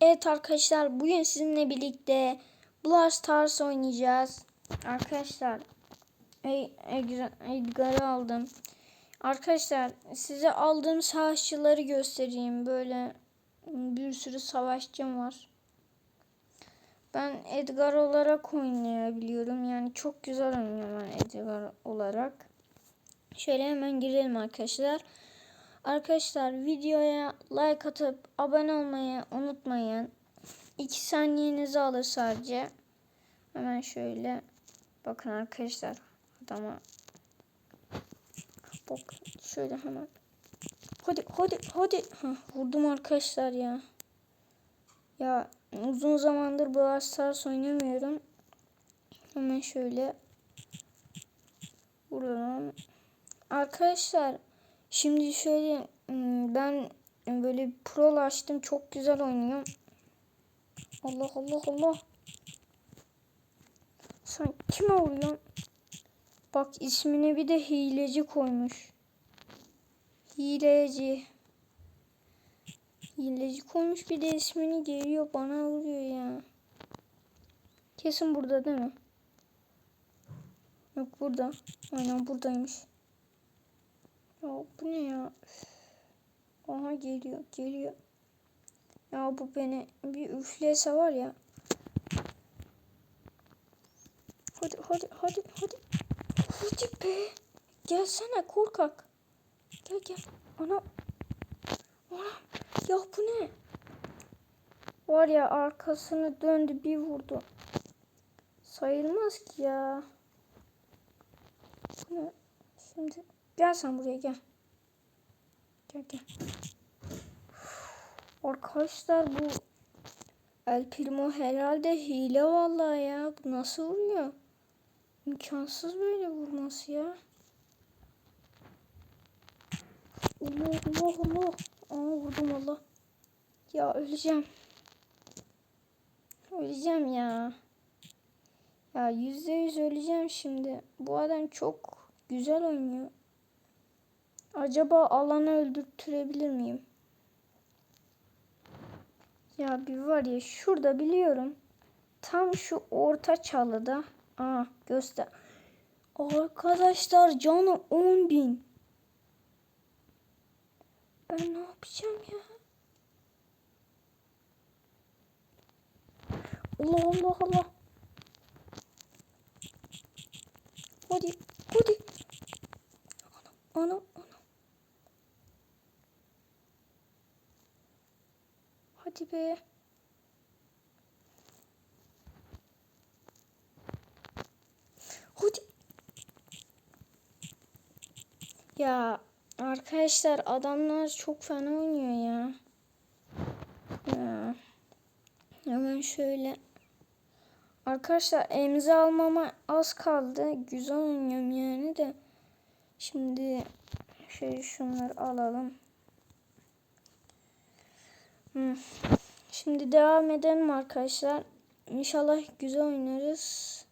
Evet arkadaşlar bugün sizinle birlikte Brawl Stars oynayacağız. Arkadaşlar Edgar'ı aldım. Arkadaşlar size aldığım savaşçıları göstereyim. Böyle bir sürü savaşçım var. Ben Edgar olarak oynayabiliyorum. Yani çok güzel oynuyorum ben Edgar olarak. Şöyle hemen girelim arkadaşlar. Arkadaşlar videoya like atıp abone olmayı unutmayın. 2 saniyenizi alır sadece. Hemen şöyle bakın arkadaşlar adama bak şöyle hemen. Hadi hadi hadi. Heh, vurdum arkadaşlar ya. Ya uzun zamandır Brawl Stars oynamıyorum. Hemen şöyle vuralım arkadaşlar Şimdi şöyle hmm, ben böyle pro açtım çok güzel oynuyorum. Allah Allah Allah. Sen kime vuruyorsun? Bak ismine bir de hileci koymuş. Hileci. Hileci koymuş bir de ismini geliyor bana vuruyor ya. Kesin burada değil mi? Yok burada. Aynen buradaymış. Ya bu ne ya? Aha geliyor geliyor. Ya bu beni bir üflese var ya. Hadi hadi hadi hadi. Hadi be. Gelsene korkak. Gel gel. Ana. Ana. Ya bu ne? Var ya arkasını döndü bir vurdu. Sayılmaz ki ya. Bu ne? Şimdi Gel sen buraya gel. Gel gel. Arkadaşlar bu El Primo herhalde hile vallahi ya. Bu nasıl vuruyor? İmkansız böyle vurması ya. Allah Allah Allah. Aa vurdum Allah. Ya öleceğim. Öleceğim ya. Ya yüzde yüz öleceğim şimdi. Bu adam çok güzel oynuyor. Acaba alanı öldürtürebilir miyim? Ya bir var ya şurada biliyorum. Tam şu orta çalıda. Aa göster. Arkadaşlar canı 10 bin. Ben ne yapacağım ya? Allah Allah Allah. Hadi hadi. Ana ana ana. Be. Hadi. Ya arkadaşlar adamlar çok fena oynuyor ya. Ya. Hemen şöyle. Arkadaşlar emzi almama az kaldı. Güzel oynuyorum yani de. Şimdi şöyle şunları alalım. Hmm. Şimdi devam edelim arkadaşlar. İnşallah güzel oynarız.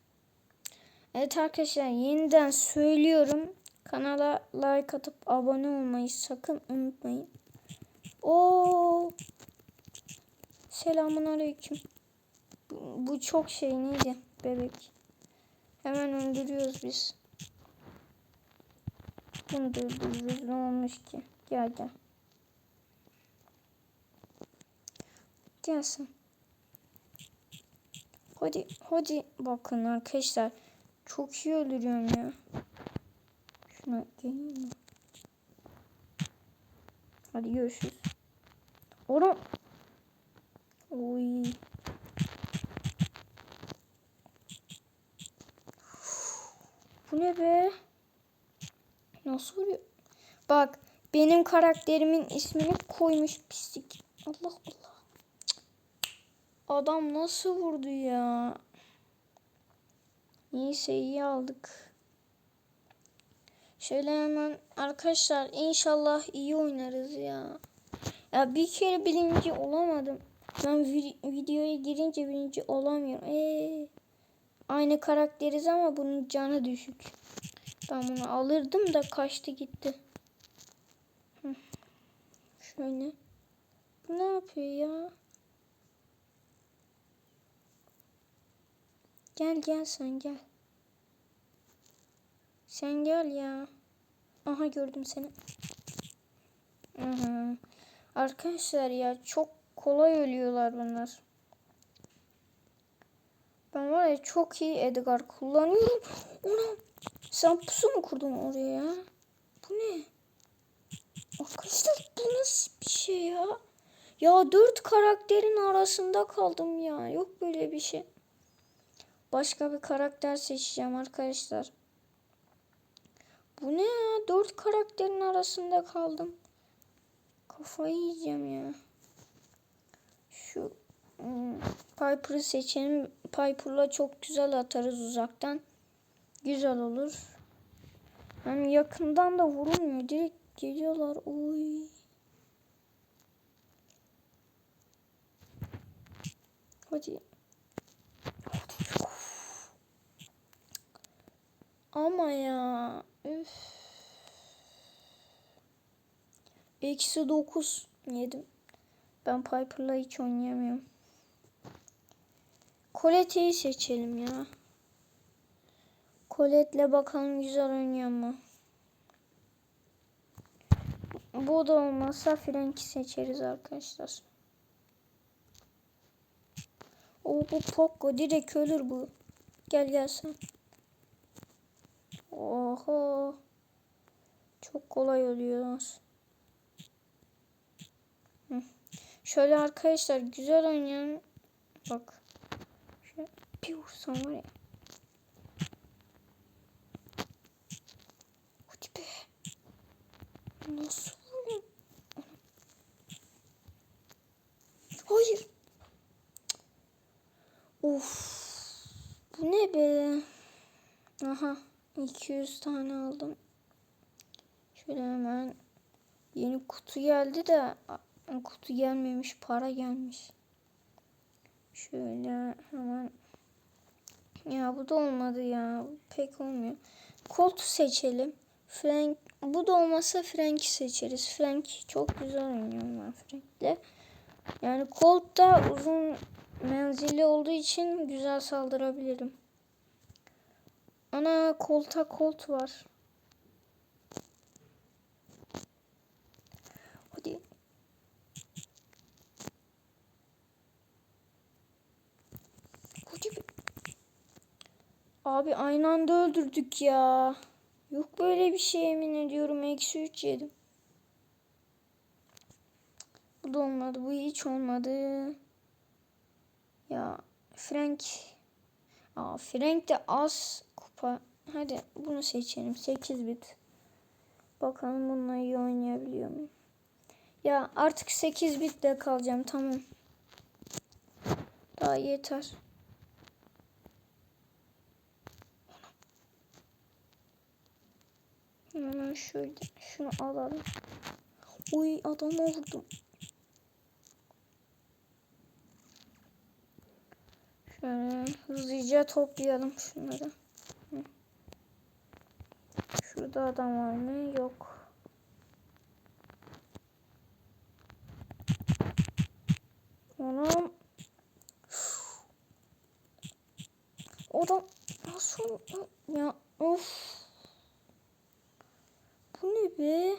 Evet arkadaşlar yeniden söylüyorum. Kanala like atıp abone olmayı sakın unutmayın. O Selamun aleyküm. Bu, bu çok şey neydi bebek. Hemen öldürüyoruz biz. Bunu da öldürürüz. Ne olmuş ki? Gel gel. Gelsin. Hadi hadi bakın arkadaşlar. Çok iyi öldürüyorum ya. Şuna geleyim mi? Hadi görüşürüz. Oğlum. Oy. Bu ne be? Nasıl vuruyor? Bak benim karakterimin ismini koymuş pislik. Allah Allah. Adam nasıl vurdu ya? Neyse iyi aldık. Şöyle hemen arkadaşlar inşallah iyi oynarız ya. Ya bir kere birinci olamadım. Ben videoya girince birinci olamıyorum. Ee, aynı karakteriz ama bunun canı düşük. Ben bunu alırdım da kaçtı gitti. Şöyle. Ne yapıyor ya? Gel gel sen gel. Sen gel ya. Aha gördüm seni. Aha. Arkadaşlar ya çok kolay ölüyorlar bunlar. Ben var ya çok iyi Edgar kullanıyorum. Ona sen pusu mu kurdun oraya ya? Bu ne? Arkadaşlar bu nasıl bir şey ya? Ya dört karakterin arasında kaldım ya. Yok böyle bir şey. Başka bir karakter seçeceğim arkadaşlar. Bu ne ya? Dört karakterin arasında kaldım. Kafayı yiyeceğim ya. Şu hmm, Piper'ı seçelim. Piper'la çok güzel atarız uzaktan. Güzel olur. Hem yakından da vurulmuyor. Direkt geliyorlar. Oy. Hadi. Ama ya. Üf. Eksi 9 yedim. Ben Piper'la hiç oynayamıyorum. Colette'yi seçelim ya. Colette'le bakalım güzel oynuyor mu? Bu da olmazsa Frank'i seçeriz arkadaşlar. O bu Poco direkt ölür bu. Gel gel sen. Oho. Çok kolay. Hı. Şöyle arkadaşlar güzel oynayan bak. Şöyle bir vursam var ya. Hadi be. Nasıl vuruyor? Hayır. Of. Bu ne be? Aha. 200 tane aldım. Şöyle hemen yeni kutu geldi de kutu gelmemiş para gelmiş. Şöyle hemen ya bu da olmadı ya. Pek olmuyor. Colt seçelim. Frank bu da olmasa Frank'i seçeriz. Frank çok güzel oynuyorum ben Frank'le. Yani Colt da uzun menzilli olduğu için güzel saldırabilirim. Ana kolta kolt var. Hadi. Hadi. Abi aynı anda öldürdük ya. Yok böyle bir şey emin ediyorum. Eksi 3 yedim. Bu da olmadı. Bu hiç olmadı. Ya Frank. Aa, Frank de az. Hadi bunu seçelim. 8 bit. Bakalım bununla iyi oynayabiliyor muyum? Ya artık 8 bitle kalacağım. Tamam. Daha yeter. Hemen şöyle şunu alalım. Uy adamı vurdum. Şöyle hızlıca toplayalım şunları. Şurada adam var mı? Yok. Anam. Adam nasıl ya of. Bu ne be?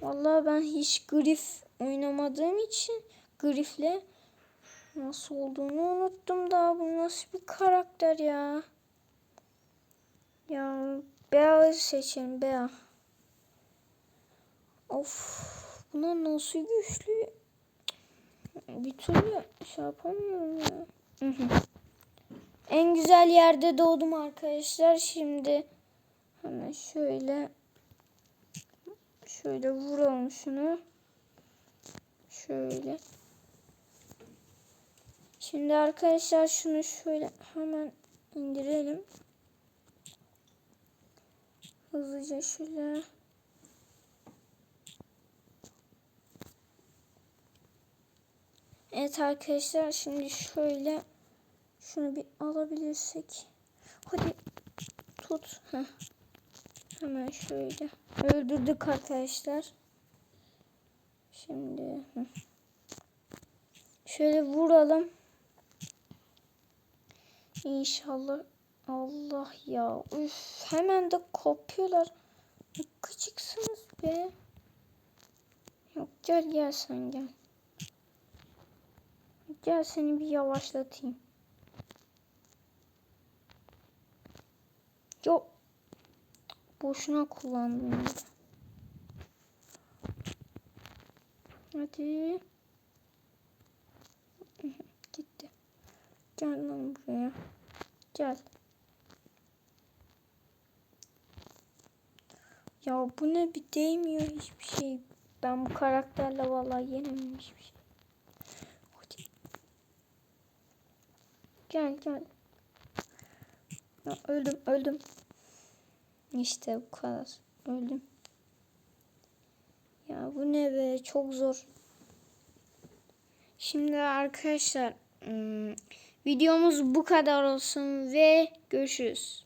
Vallahi ben hiç grif oynamadığım için grifle nasıl olduğunu unuttum daha bu nasıl bir karakter ya. Ya Bea seçelim Bea. Of bunlar nasıl güçlü. Bir türlü şey yapamıyorum ya. En güzel yerde doğdum arkadaşlar. Şimdi hemen şöyle şöyle vuralım şunu. Şöyle. Şimdi arkadaşlar şunu şöyle hemen indirelim. Hızlıca şöyle. Evet arkadaşlar şimdi şöyle şunu bir alabilirsek. Hadi tut. Heh. Hemen şöyle. Öldürdük arkadaşlar. Şimdi şöyle vuralım. İnşallah. Allah ya. Üf, hemen de kopuyorlar. Ne Gıcıksınız be. Yok gel gel sen gel. Gel seni bir yavaşlatayım. Yok. Boşuna kullandım. Hadi. Gitti. Gel lan buraya. Gel. Ya bu ne bir değmiyor hiçbir şey. Ben bu karakterle vallahi yenemem hiçbir şey. Hadi. Gel gel. Ya öldüm öldüm. İşte bu kadar. Öldüm. Ya bu ne be çok zor. Şimdi arkadaşlar ım, videomuz bu kadar olsun ve görüşürüz.